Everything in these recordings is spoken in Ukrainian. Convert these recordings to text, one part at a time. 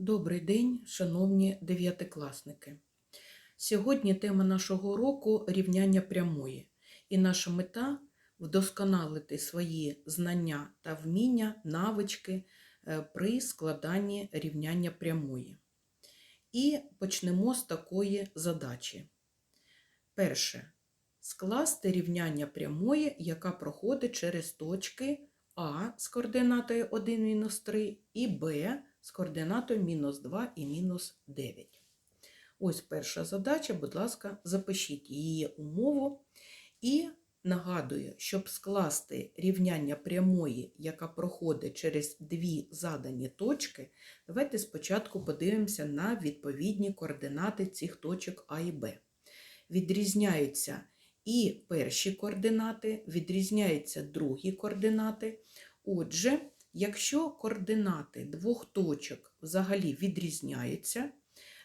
Добрий день, шановні дев'ятикласники. Сьогодні тема нашого уроку рівняння прямої, і наша мета вдосконалити свої знання та вміння, навички е, при складанні рівняння прямої. І почнемо з такої задачі. Перше. Скласти рівняння прямої, яка проходить через точки А з координатою 1 3 і Б з координатою мінус 2 і мінус 9. Ось перша задача, будь ласка, запишіть її умову. І нагадую, щоб скласти рівняння прямої, яка проходить через дві задані точки, давайте спочатку подивимося на відповідні координати цих точок А і Б. Відрізняються і перші координати, відрізняються другі координати. Отже, Якщо координати двох точок взагалі відрізняються,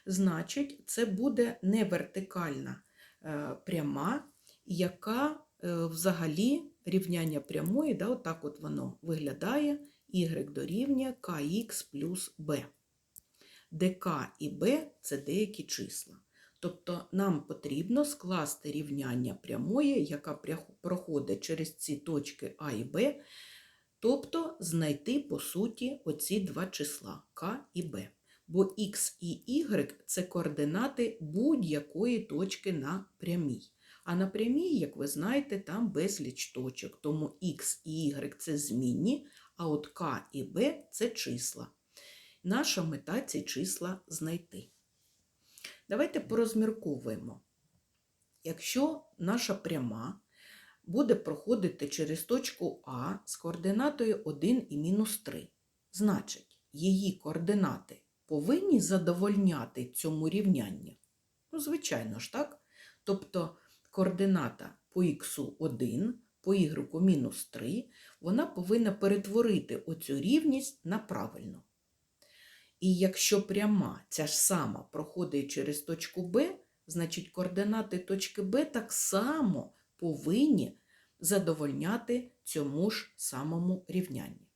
значить це буде не вертикальна е, пряма, яка е, взагалі рівняння прямої, да, отак от воно виглядає, y дорівнює kx плюс b, де і b це деякі числа. Тобто нам потрібно скласти рівняння прямої, яка проходить через ці точки А і Б, Тобто знайти, по суті, оці два числа К і Б. Бо Х і Y це координати будь-якої точки на прямій. А на прямій, як ви знаєте, там безліч точок. Тому Х і Y це змінні, а от К і Б це числа. Наша мета ці числа знайти. Давайте порозмірковуємо. Якщо наша пряма буде проходити через точку А з координатою 1 і мінус 3. Значить, її координати повинні задовольняти цьому рівнянню. Ну, звичайно ж, так? Тобто координата по х 1, по y мінус 3, вона повинна перетворити оцю рівність на правильну. І якщо пряма ця ж сама проходить через точку Б, значить координати точки Б так само повинні задовольняти цьому ж самому рівнянні.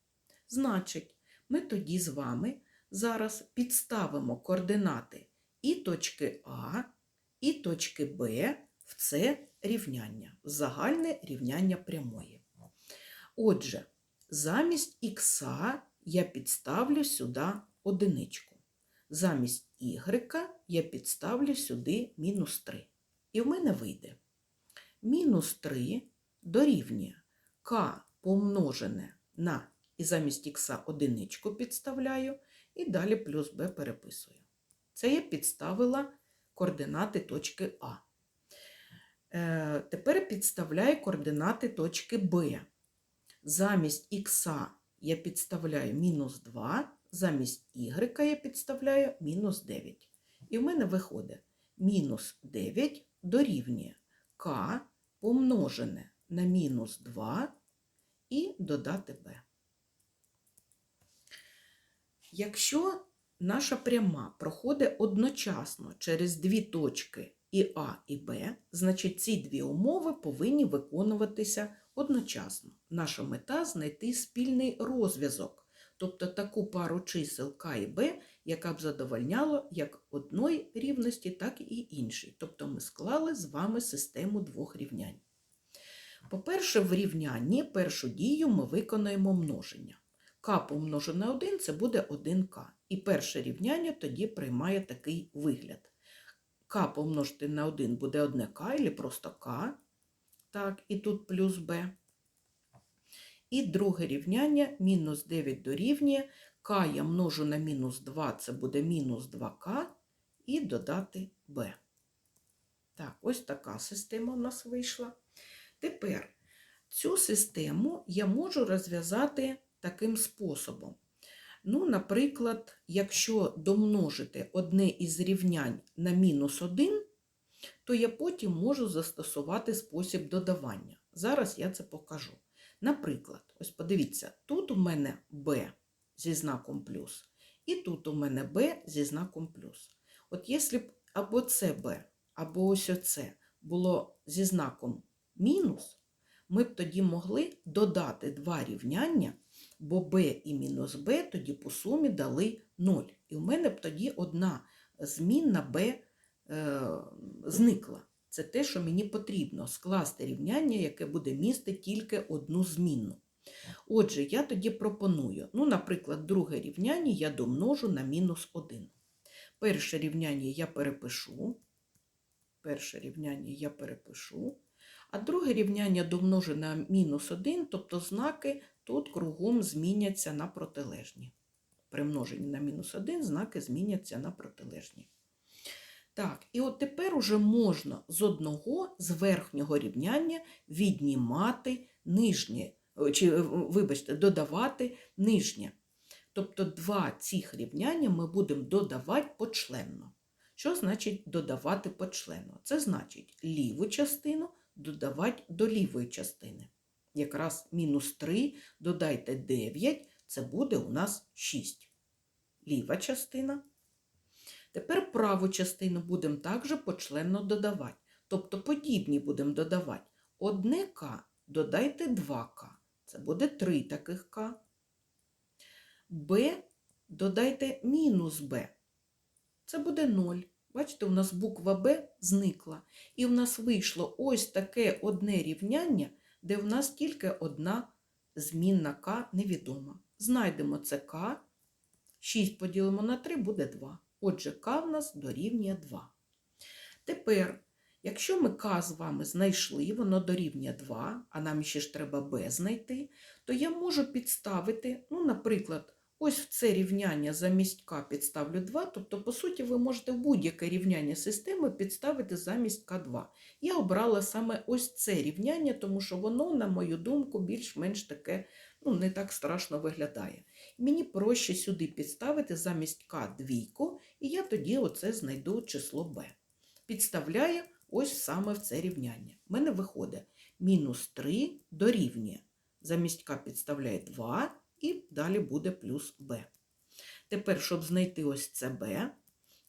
Значить, ми тоді з вами зараз підставимо координати і точки А, і точки Б в це рівняння, в загальне рівняння прямої. Отже, замість х я підставлю сюди одиничку. Замість y я підставлю сюди мінус 3. І в мене вийде мінус 3 дорівнює k помножене на і замість х одиничку підставляю, і далі плюс b переписую. Це я підставила координати точки А. Е, Тепер підставляю координати точки Б. Замість х я підставляю мінус 2, замість y я підставляю мінус 9. І в мене виходить мінус 9 дорівнює k помножене на мінус 2 і додати b. Якщо наша пряма проходить одночасно через дві точки і А, і Б, значить ці дві умови повинні виконуватися одночасно. Наша мета знайти спільний розв'язок тобто таку пару чисел К і Б, яка б задовольняла як одної рівності, так і іншої. Тобто ми склали з вами систему двох рівнянь. По-перше, в рівнянні першу дію ми виконаємо множення. К помножене на 1 це буде 1К. І перше рівняння тоді приймає такий вигляд. К помножити на 1 буде 1К, або просто К. Так, і тут плюс Б. І друге рівняння мінус 9 дорівнює k я множу на мінус 2, це буде мінус 2k, і додати b. Так, ось така система у нас вийшла. Тепер цю систему я можу розв'язати таким способом. Ну, Наприклад, якщо домножити одне із рівнянь на мінус 1, то я потім можу застосувати спосіб додавання. Зараз я це покажу. Наприклад, ось подивіться, тут у мене b зі знаком плюс, і тут у мене b зі знаком плюс. От якщо б або це b, або ось оце було зі знаком мінус, ми б тоді могли додати два рівняння, бо b і мінус b тоді по сумі дали 0. І в мене б тоді одна змінна b е, зникла. Це те, що мені потрібно скласти рівняння, яке буде містити тільки одну змінну. Отже, я тоді пропоную, ну, наприклад, друге рівняння я домножу на мінус 1. Перше рівняння я перепишу. Перше рівняння я перепишу. А друге рівняння домножу на мінус 1, тобто знаки тут кругом зміняться на протилежні. При множенні на мінус 1 знаки зміняться на протилежні. Так, і от тепер уже можна з одного з верхнього рівняння віднімати нижнє, чи, е, вибачте, додавати нижнє. Тобто два цих рівняння ми будемо додавати почленно. Що значить додавати почленно? Це значить ліву частину додавати до лівої частини. Якраз мінус 3 додайте 9, це буде у нас 6. Ліва частина. Тепер праву частину будемо також почленно додавати. Тобто подібні будемо додавати. Одне К додайте 2К. Це буде 3 таких К. Б додайте мінус Б. Це буде 0. Бачите, у нас буква Б зникла. І в нас вийшло ось таке одне рівняння, де в нас тільки одна змінна К невідома. Знайдемо це К. 6 поділимо на 3 буде 2. Отже, К в нас дорівнює 2. Тепер, якщо ми К з вами знайшли, воно дорівнює 2, а нам ще ж треба Б знайти, то я можу підставити, ну, наприклад, ось в це рівняння замість К підставлю 2, тобто, по суті, ви можете будь-яке рівняння системи підставити замість К2. Я обрала саме ось це рівняння, тому що воно, на мою думку, більш-менш таке ну, не так страшно виглядає. Мені проще сюди підставити замість К двійку, і я тоді оце знайду число b. Підставляю ось саме в це рівняння. У мене виходить мінус 3 дорівнює. Замість К підставляю 2 і далі буде плюс b. Тепер, щоб знайти ось це b,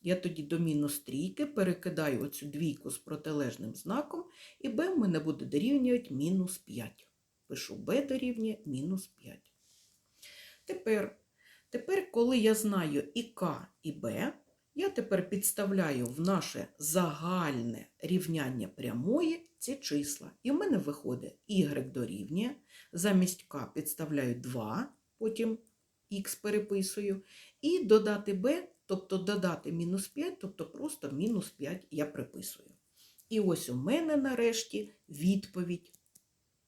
я тоді до мінус трійки перекидаю оцю двійку з протилежним знаком, і b в мене буде дорівнювати мінус 5. Пишу b дорівнює мінус 5. Тепер, тепер, коли я знаю і К, і Б, я тепер підставляю в наше загальне рівняння прямої ці числа. І в мене виходить y дорівнює, замість К підставляю 2, потім х переписую, і додати b, тобто додати мінус 5, тобто просто мінус 5 я приписую. І ось у мене нарешті відповідь.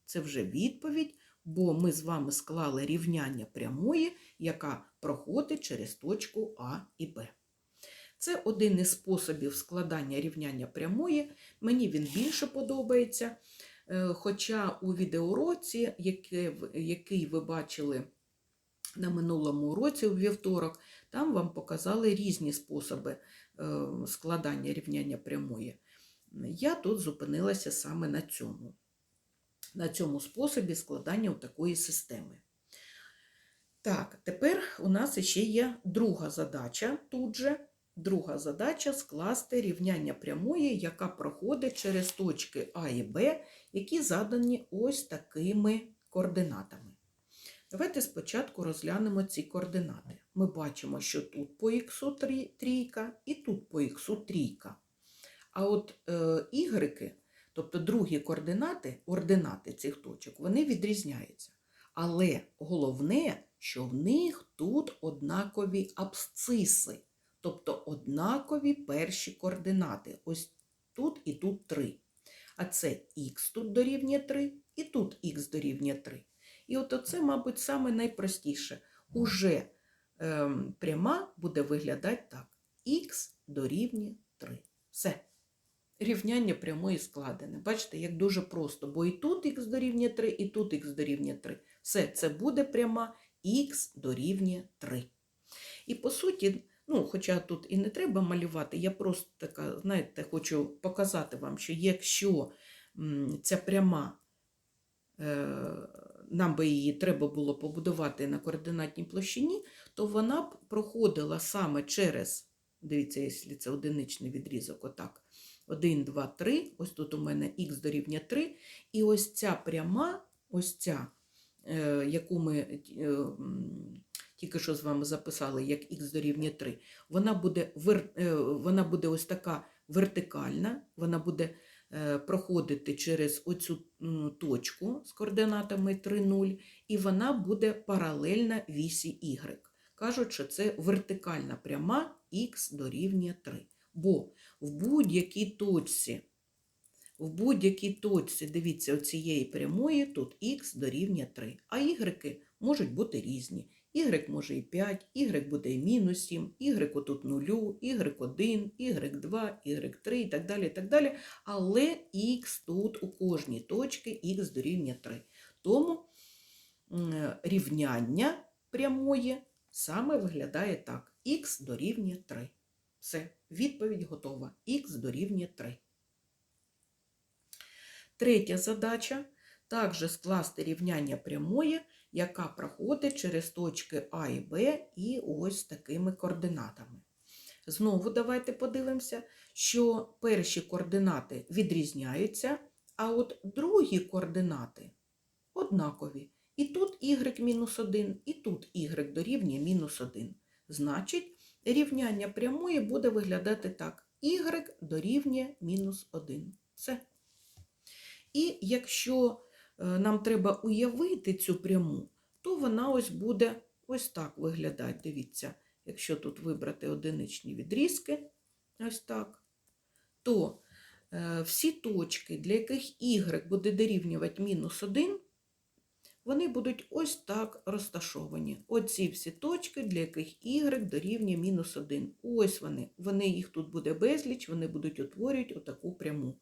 Це вже відповідь, бо ми з вами склали рівняння прямої, яка проходить через точку А і Б. Це один із способів складання рівняння прямої. Мені він більше подобається. Е, Хоча у відеоуроці, який ви бачили на минулому уроці у вівторок, там вам показали різні способи е, складання рівняння прямої. Я тут зупинилася саме на цьому на цьому способі складання такої системи. Так, тепер у нас ще є друга задача тут же. Друга задача скласти рівняння прямої, яка проходить через точки А і Б, які задані ось такими координатами. Давайте спочатку розглянемо ці координати. Ми бачимо, що тут по х трійка і тут по х трійка. А от е, ігреки Тобто другі координати, ординати цих точок, вони відрізняються. Але головне, що в них тут однакові абсциси, тобто однакові перші координати. Ось тут і тут 3. А це х тут дорівнює 3, і тут х дорівнює 3. І от оце, мабуть, саме найпростіше. Уже ем, пряма буде виглядати так. х дорівнює 3. Все рівняння прямої складене. Bачите, як дуже просто, бо і тут х дорівнює 3, і тут х дорівнює 3. Все, це буде пряма х дорівнює 3. І по суті, ну, хоча тут і не треба малювати, я просто така, знаєте, хочу показати вам, що якщо ця пряма, е, нам би її треба було побудувати на координатній площині, то вона б проходила саме через, дивіться, якщо це одиничний відрізок, отак. 1, 2, 3. Ось тут у мене х дорівнює 3. І ось ця пряма, ось ця е, яку ми е, тільки що з вами записали, як х дорівнює 3, вона буде, е, вона буде ось така вертикальна, вона буде е, проходити через оцю точку з координатами 3, 0, і вона буде паралельна вісі y. Кажуть, що це вертикальна пряма х дорівнює 3. Бо в будь-якій точці, в будь-якій точці, дивіться, оцієї прямої тут х дорівнює 3, а y можуть бути різні. Y може і 5, y буде і мінус 7, y отут 0, y1, y2, y3 і так далі, і так далі. Але х тут у кожній точці х дорівнює 3. Тому рівняння прямої саме виглядає так. х дорівнює 3. Все, відповідь готова. х дорівнює 3. Третя задача також скласти рівняння прямої, яка проходить через точки А і Б і ось такими координатами. Знову давайте подивимося, що перші координати відрізняються, а от другі координати однакові. І тут y-1, і тут y дорівнює мінус 1. Значить, рівняння прямої буде виглядати так. y дорівнює мінус 1. Все. І якщо нам треба уявити цю пряму, то вона ось буде ось так виглядати. Дивіться, якщо тут вибрати одиничні відрізки, ось так, то е, всі точки, для яких y буде дорівнювати мінус 1, вони будуть ось так розташовані. Оці всі точки, для яких y дорівнює мінус 1. Ось вони. Вони їх тут буде безліч, вони будуть утворювати отаку пряму.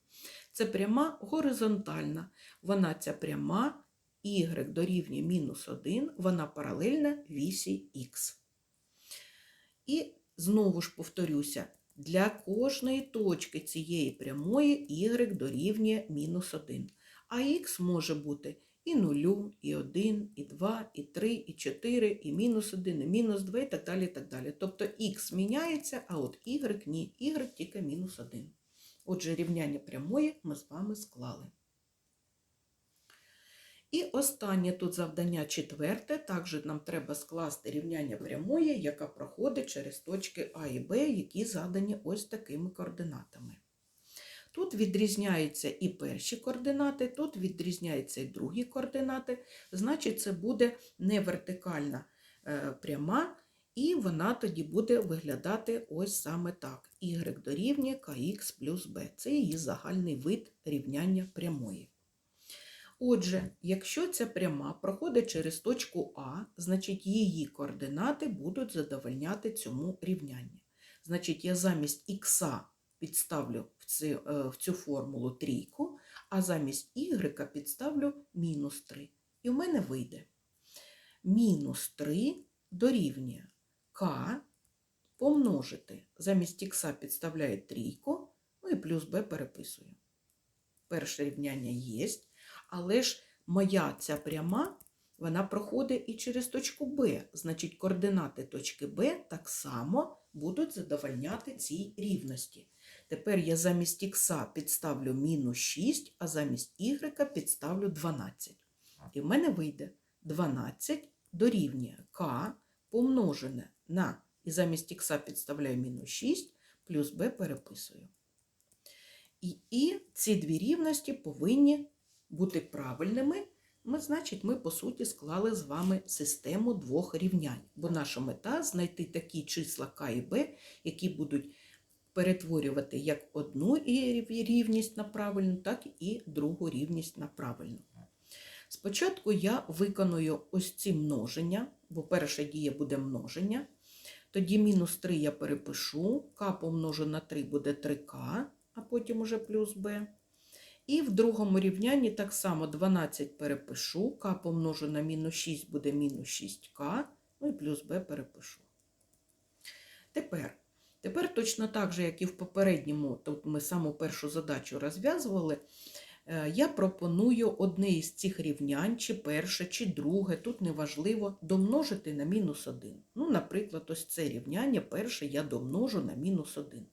Це пряма горизонтальна. Вона ця пряма y дорівнює мінус 1, вона паралельна вісі х. І знову ж повторюся, для кожної точки цієї прямої y дорівнює мінус 1. А х може бути і 0, і 1, і 2, і 3, і 4, і мінус 1, і мінус 2, і так далі. і так далі. Тобто х міняється, а от y ні, y тільки мінус 1. Отже, рівняння прямої ми з вами склали. І останнє тут завдання четверте. Також нам треба скласти рівняння прямої, яка проходить через точки А і Б, які задані ось такими координатами. Тут відрізняються і перші координати, тут відрізняються і другі координати. Значить, це буде не вертикальна е, пряма, і вона тоді буде виглядати ось саме так. y дорівнює kx плюс b. Це її загальний вид рівняння прямої. Отже, якщо ця пряма проходить через точку А, значить її координати будуть задовольняти цьому рівнянню. Значить, я замість х підставлю в цю, е, в цю формулу трійку, а замість y підставлю мінус 3. І в мене вийде мінус 3 дорівнює k помножити. Замість х підставляю трійку, ну і плюс b переписую. Перше рівняння є, але ж моя ця пряма, вона проходить і через точку Б. Значить, координати точки Б так само будуть задовольняти цій рівності. Тепер я замість х підставлю мінус 6, а замість y підставлю 12. І в мене вийде 12 дорівнює k помножене на, і замість х підставляю мінус 6, плюс b переписую. І, і ці дві рівності повинні бути правильними. Ми, значить, ми, по суті, склали з вами систему двох рівнянь. Бо наша мета знайти такі числа k і b, які будуть перетворювати як одну рівність на правильну, так і другу рівність на правильну. Спочатку я виконую ось ці множення, бо перша дія буде множення. Тоді мінус 3 я перепишу, к помножу на 3 буде 3к, а потім уже плюс b. І в другому рівнянні так само 12 перепишу, к помножу на мінус 6 буде мінус 6к, ну і плюс b перепишу. Тепер, тепер точно так же, як і в попередньому, тут ми саму першу задачу розв'язували, я пропоную одне із цих рівнянь, чи перше, чи друге, тут неважливо, домножити на мінус 1. Ну, наприклад, ось це рівняння перше я домножу на мінус 1.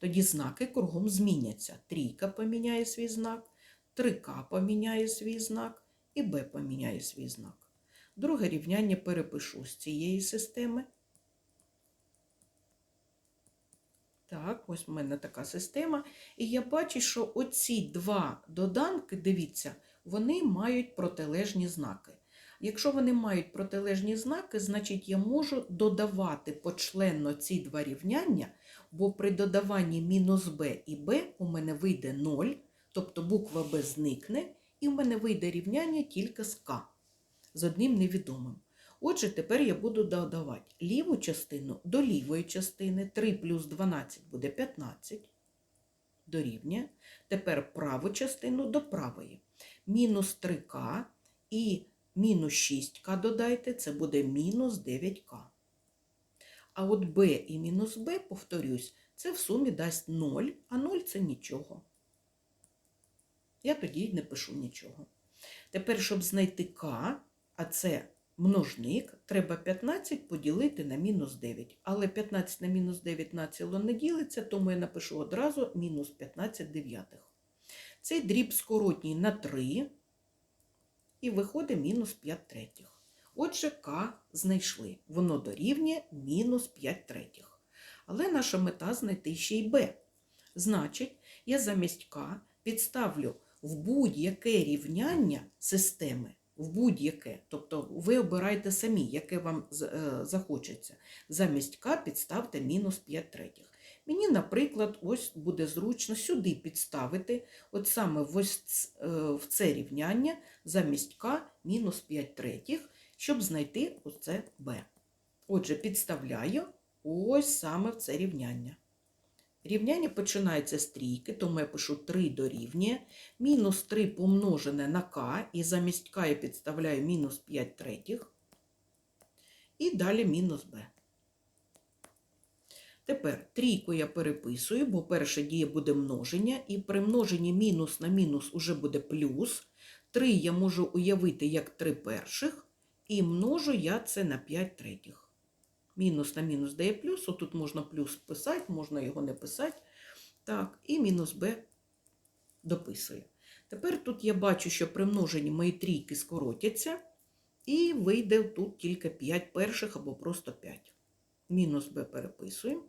Тоді знаки кругом зміняться. Трійка поміняє свій знак, 3К поміняє свій знак, і b поміняє свій знак. Друге рівняння перепишу з цієї системи. Так, ось в мене така система. І я бачу, що оці два доданки, дивіться, вони мають протилежні знаки. Якщо вони мають протилежні знаки, значить я можу додавати почленно ці два рівняння, бо при додаванні мінус b і b у мене вийде 0, тобто буква b зникне, і в мене вийде рівняння тільки з k, з одним невідомим. Отже, тепер я буду додавати ліву частину до лівої частини. 3 плюс 12 буде 15 дорівнює. Тепер праву частину до правої. Мінус 3к і мінус 6к додайте, це буде мінус 9к. А от b і мінус b, повторюсь, це в сумі дасть 0, а 0 це нічого. Я тоді не пишу нічого. Тепер, щоб знайти k, а це множник, треба 15 поділити на мінус 9. Але 15 на мінус 9 націло не ділиться, тому я напишу одразу мінус 15 дев'ятих. Цей дріб скоротній на 3 і виходить мінус 5 третіх. Отже, К знайшли. Воно дорівнює мінус 5 третіх. Але наша мета знайти ще й Б. Значить, я замість К підставлю в будь-яке рівняння системи, в будь-яке, тобто ви обираєте самі, яке вам е, захочеться. Замість К підставте мінус 5 третіх. Мені, наприклад, ось буде зручно сюди підставити, от саме в, е, в це рівняння замість К мінус 5 третіх, щоб знайти оце Б. Отже, підставляю ось саме в це рівняння. Рівняння починається з трійки, тому я пишу 3 дорівнює. Мінус 3 помножене на К, і замість К я підставляю мінус 5 третіх. І далі мінус Б. Тепер трійку я переписую, бо перша дія буде множення, і при множенні мінус на мінус уже буде плюс. 3 я можу уявити як 3 перших, і множу я це на 5 третіх. Мінус на мінус дає плюс, отут можна плюс писати, можна його не писати. Так, і мінус b дописую. Тепер тут я бачу, що при множенні мої трійки скоротяться, і вийде тут тільки 5 перших або просто 5. Мінус b переписуємо.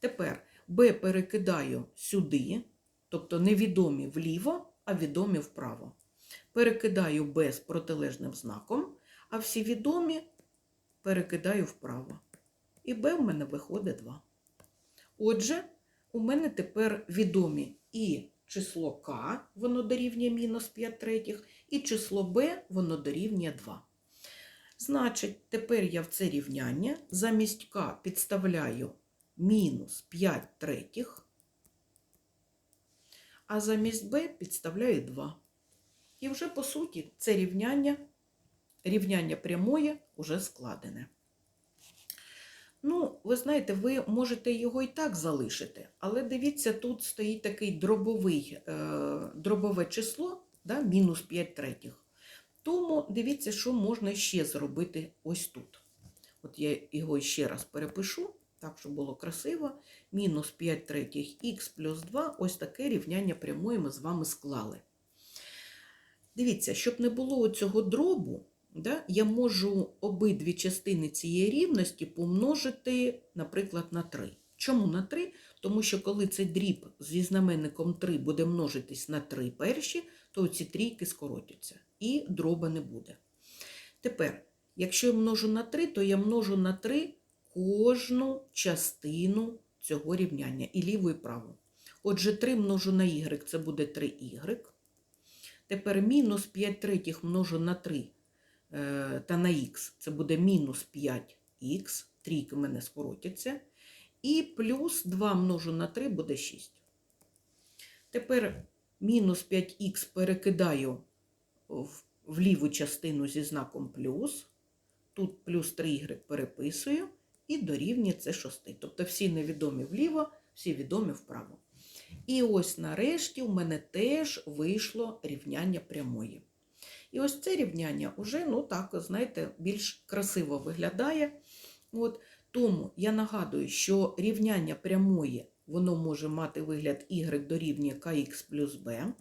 Тепер b перекидаю сюди, тобто невідомі вліво, а відомі вправо. Перекидаю b з протилежним знаком, а всі відомі перекидаю вправо. І b в мене виходить 2. Отже, у мене тепер відомі і число k, воно дорівнює мінус 5 третіх, і число b, воно дорівнює 2. Значить, тепер я в це рівняння замість k підставляю мінус 5 третіх, а замість b підставляю 2. І вже, по суті, це рівняння, рівняння прямої вже складене. Ну, ви знаєте, ви можете його і так залишити, але дивіться, тут стоїть такий дробовий, е, дробове число, да, мінус 5 третіх. Тому дивіться, що можна ще зробити ось тут. От я його ще раз перепишу, так, щоб було красиво. Мінус 5 третіх х плюс 2, ось таке рівняння прямої ми з вами склали. Дивіться, щоб не було цього дробу, да, я можу обидві частини цієї рівності помножити, наприклад, на 3. Чому на 3? Тому що коли цей дріб зі знаменником 3 буде множитись на 3 перші, то ці трійки скоротяться і дроба не буде. Тепер, якщо я множу на 3, то я множу на 3 кожну частину цього рівняння і ліву і праву. Отже, 3 множу на y, це буде 3y. Тепер мінус 5 третіх множу на 3 е, та на х, це буде мінус 5х, трійки в мене скоротяться. І плюс 2 множу на 3 буде 6. Тепер мінус 5х перекидаю в, в ліву частину зі знаком плюс. Тут плюс 3y переписую і дорівнює це 6. Тобто всі невідомі вліво, всі відомі вправо. І ось нарешті у мене теж вийшло рівняння прямої. І ось це рівняння вже, ну так, знаєте, більш красиво виглядає. От, тому я нагадую, що рівняння прямої воно може мати вигляд y дорівнює kx плюс b.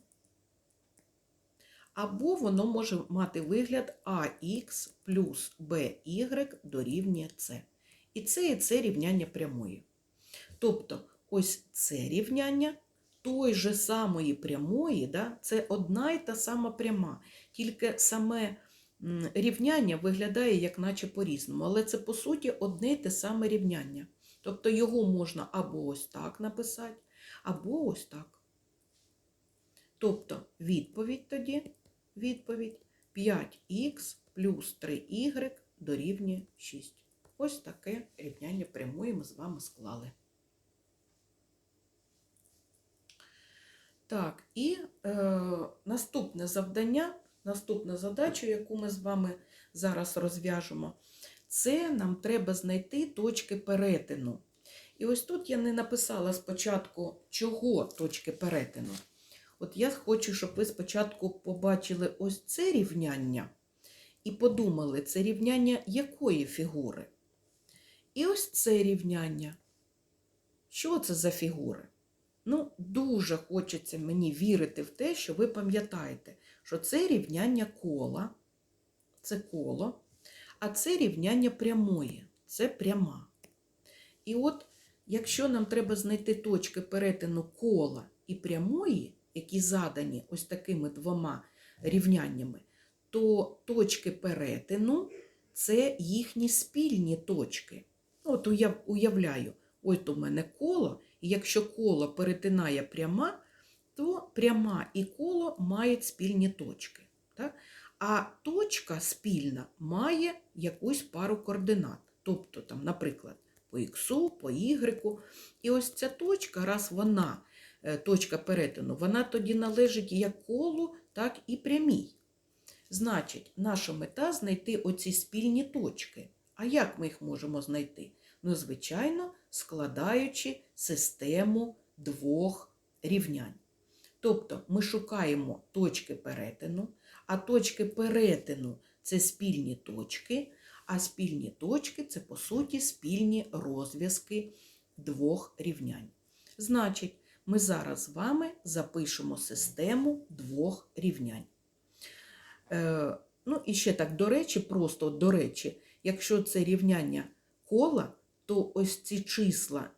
Або воно може мати вигляд ax плюс by дорівнює c. І це і це рівняння прямої. Тобто, ось це рівняння той же самої прямої, да, це одна і та сама пряма, тільки саме рівняння виглядає як наче по-різному, але це по суті одне й те саме рівняння. Тобто його можна або ось так написати, або ось так. Тобто відповідь тоді, відповідь 5х плюс 3y дорівнює 6. Ось таке рівняння прямої ми з вами склали. Так, і е, наступне завдання, наступна задача, яку ми з вами зараз розв'яжемо, це нам треба знайти точки перетину. І ось тут я не написала спочатку, чого точки перетину. От я хочу, щоб ви спочатку побачили ось це рівняння і подумали, це рівняння якої фігури. І ось це рівняння. Що це за фігури? Ну, дуже хочеться мені вірити в те, що ви пам'ятаєте, що це рівняння кола, це коло, а це рівняння прямої, це пряма. І от, якщо нам треба знайти точки перетину кола і прямої, які задані ось такими двома рівняннями, то точки перетину це їхні спільні точки. От уяв- уявляю, ось у мене коло, і якщо коло перетинає пряма, то пряма і коло мають спільні точки. Так? А точка спільна має якусь пару координат. Тобто, там, наприклад, по х, по y. І ось ця точка, раз вона, е, точка перетину, вона тоді належить як колу, так і прямій. Значить, наша мета знайти оці спільні точки. А як ми їх можемо знайти? Ну, звичайно, складаючи систему двох рівнянь. Тобто ми шукаємо точки перетину, а точки перетину це спільні точки, а спільні точки це, по суті, спільні розв'язки двох рівнянь. Значить, ми зараз з вами запишемо систему двох рівнянь. Е, ну і ще так, до речі, просто до речі, якщо це рівняння кола, то ось ці числа,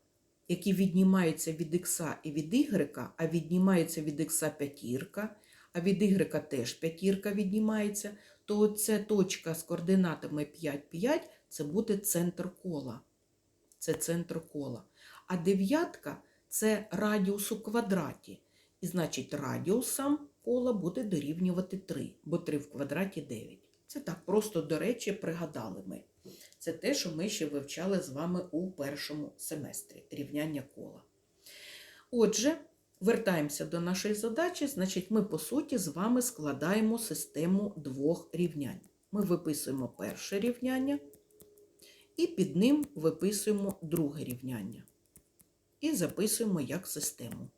які віднімаються від х і від y, а віднімаються від х п'ятірка, а від y теж п'ятірка віднімається, то ця точка з координатами 5, 5 це буде центр кола. Це центр кола. А дев'ятка це радіус у квадраті. І значить радіусом кола буде дорівнювати 3, бо 3 в квадраті 9. Це так просто, до речі, пригадали ми. Це те, що ми ще вивчали з вами у першому семестрі рівняння кола. Отже, вертаємося до нашої задачі. Значить, ми, по суті, з вами складаємо систему двох рівнянь. Ми виписуємо перше рівняння і під ним виписуємо друге рівняння. І записуємо як систему.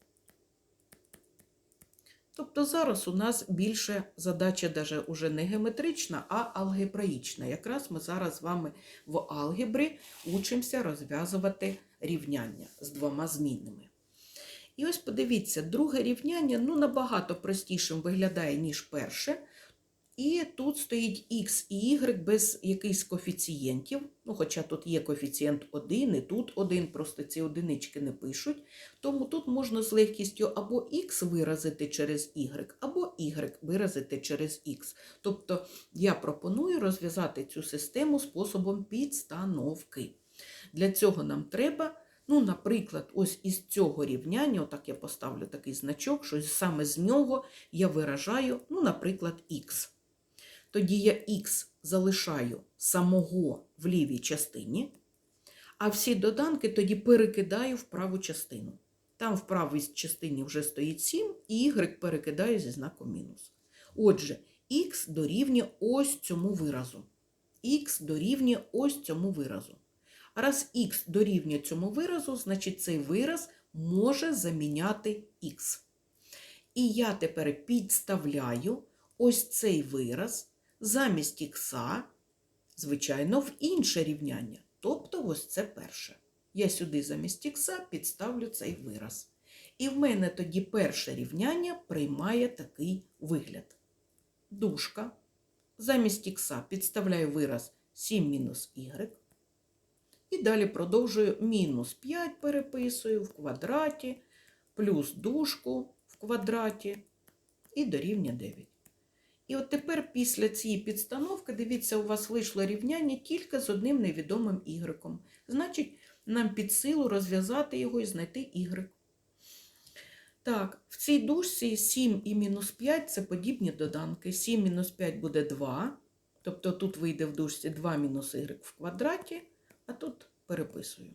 Тобто зараз у нас більше задача даже уже не геометрична, а алгебраїчна. Якраз ми зараз з вами в алгебрі учимося розв'язувати рівняння з двома змінними. І ось подивіться, друге рівняння ну, набагато простішим виглядає, ніж перше. І тут стоїть x і y без якихось коефіцієнтів. Ну, хоча тут є коефіцієнт 1, і тут 1, просто ці одинички не пишуть. Тому тут можна з легкістю або x виразити через y, або y виразити через x. Тобто я пропоную розв'язати цю систему способом підстановки. Для цього нам треба. Ну, наприклад, ось із цього рівняння, отак я поставлю такий значок, що саме з нього я виражаю, ну, наприклад, х. Тоді я х залишаю самого в лівій частині, а всі доданки тоді перекидаю в праву частину. Там в правій частині вже стоїть 7, і y перекидаю зі знаком мінус. Отже, х дорівнює ось цьому виразу. Х дорівнює ось цьому виразу. А раз х дорівнює цьому виразу, значить цей вираз може заміняти х. І я тепер підставляю ось цей вираз замість х, звичайно, в інше рівняння. Тобто ось це перше. Я сюди замість х підставлю цей вираз. І в мене тоді перше рівняння приймає такий вигляд. дужка. Замість х підставляю вираз 7 мінус y. І далі продовжую мінус 5 переписую в квадраті, плюс дужку в квадраті і дорівнює 9. І от тепер після цієї підстановки, дивіться, у вас вийшло рівняння тільки з одним невідомим y. Значить, нам під силу розв'язати його і знайти y. Так, в цій дужці 7 і мінус 5 це подібні доданки. 7 мінус 5 буде 2. Тобто тут вийде в дужці 2 мінус y в квадраті, а тут переписую.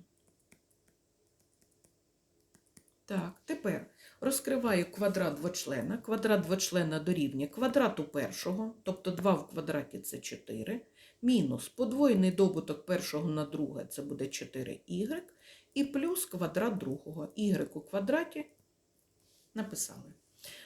Так, тепер розкриваю квадрат двочлена. Квадрат двочлена дорівнює квадрату першого, тобто 2 в квадраті це 4, мінус подвоєний добуток першого на друге це буде 4y, і плюс квадрат другого. y у квадраті написали.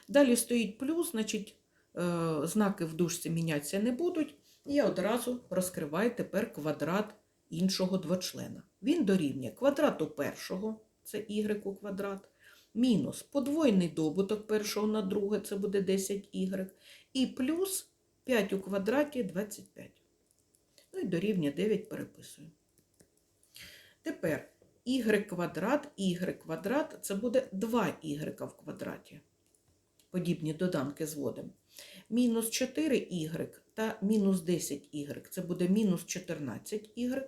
Далі стоїть плюс, значить, е, знаки в дужці мінятися не будуть. Я одразу розкриваю тепер квадрат іншого двочлена. Він дорівнює квадрату першого, це y у квадрат, мінус подвоєний добуток першого на друге, це буде 10y, і плюс 5 у квадраті 25. Ну і дорівнює 9 переписую. Тепер y квадрат, y квадрат це буде 2y в квадраті. Подібні доданки зводимо. Мінус 4y та мінус 10y це буде мінус 14y.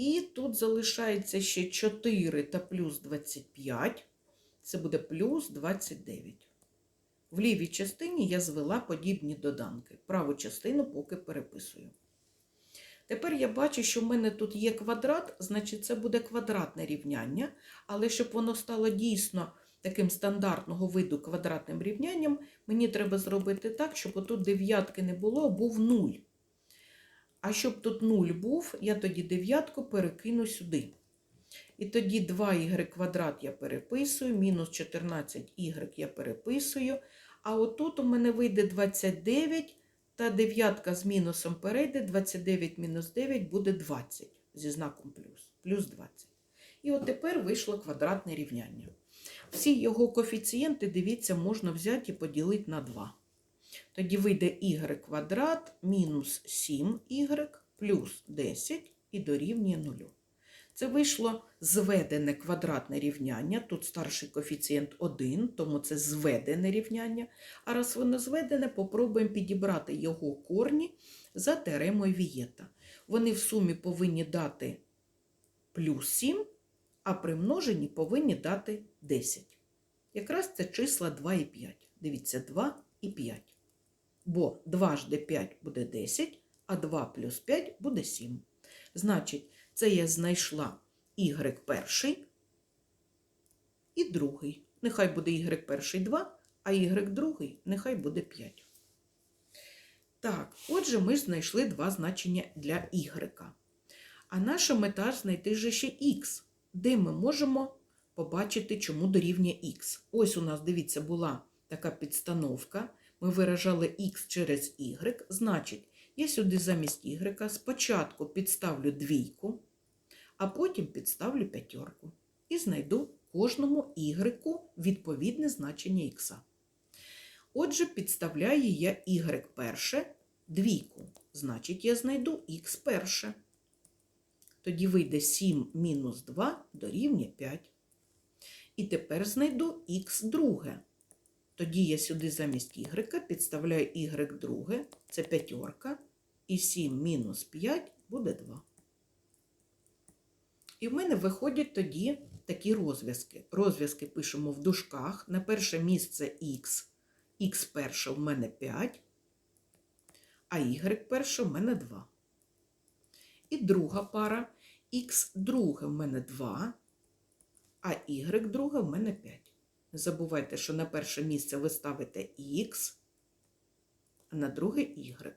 І тут залишається ще 4 та плюс 25. Це буде плюс 29. В лівій частині я звела подібні доданки. Праву частину поки переписую. Тепер я бачу, що в мене тут є квадрат, значить це буде квадратне рівняння. Але щоб воно стало дійсно таким стандартного виду квадратним рівнянням, мені треба зробити так, щоб отут дев'ятки не було, був 0. А щоб тут 0 був, я тоді дев'ятку перекину сюди. І тоді 2y квадрат я переписую, мінус 14y я переписую. А отут у мене вийде 29, та дев'ятка з мінусом перейде, 29 мінус 9 буде 20 зі знаком плюс, плюс 20. І от тепер вийшло квадратне рівняння. Всі його коефіцієнти, дивіться, можна взяти і поділити на 2. Тоді вийде y квадрат мінус 7y плюс 10 і дорівнює 0. Це вийшло зведене квадратне рівняння. Тут старший коефіцієнт 1, тому це зведене рівняння. А раз воно зведене, попробуємо підібрати його корні за теоремою Вієта. Вони в сумі повинні дати плюс 7, а при множенні повинні дати 10. Якраз це числа 2 і 5. Дивіться, 2 і 5. Бо 2 жди 5 буде 10, а 2 плюс 5 буде 7. Значить, це я знайшла y перший і другий. Нехай буде y перший 2, а y другий нехай буде 5. Так, отже, ми ж знайшли два значення для y. А наша мета знайти же ще x, де ми можемо побачити, чому дорівнює x. Ось у нас, дивіться, була така підстановка. Ми виражали x через y, значить, я сюди замість y спочатку підставлю двійку, а потім підставлю п'ятерку. І знайду кожному y відповідне значення х. Отже, підставляю я y перше двійку. Значить, я знайду х перше. Тоді вийде 7 мінус 2 дорівнює 5. І тепер знайду х друге. Тоді я сюди замість y підставляю y друге, це п'ятерка, і 7 мінус 5 буде 2. І в мене виходять тоді такі розв'язки. Розв'язки пишемо в дужках. На перше місце х, х перше в мене 5, а y перше в мене 2. І друга пара х друге в мене 2, а y друге в мене 5. Не забувайте, що на перше місце ви ставите х, а на друге y.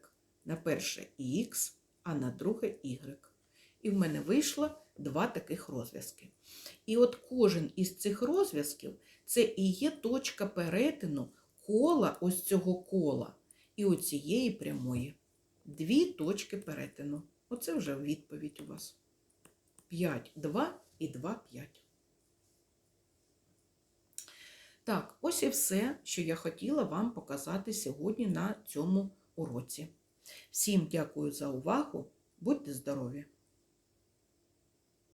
На перше х, а на друге y. І в мене вийшло два таких розв'язки. І от кожен із цих розв'язків це і є точка перетину кола ось цього кола і оцієї прямої. Дві точки перетину. Оце вже відповідь у вас. 5, 2 і 2, 5. Так, ось і все, що я хотіла вам показати сьогодні на цьому уроці. Всім дякую за увагу. Будьте здорові!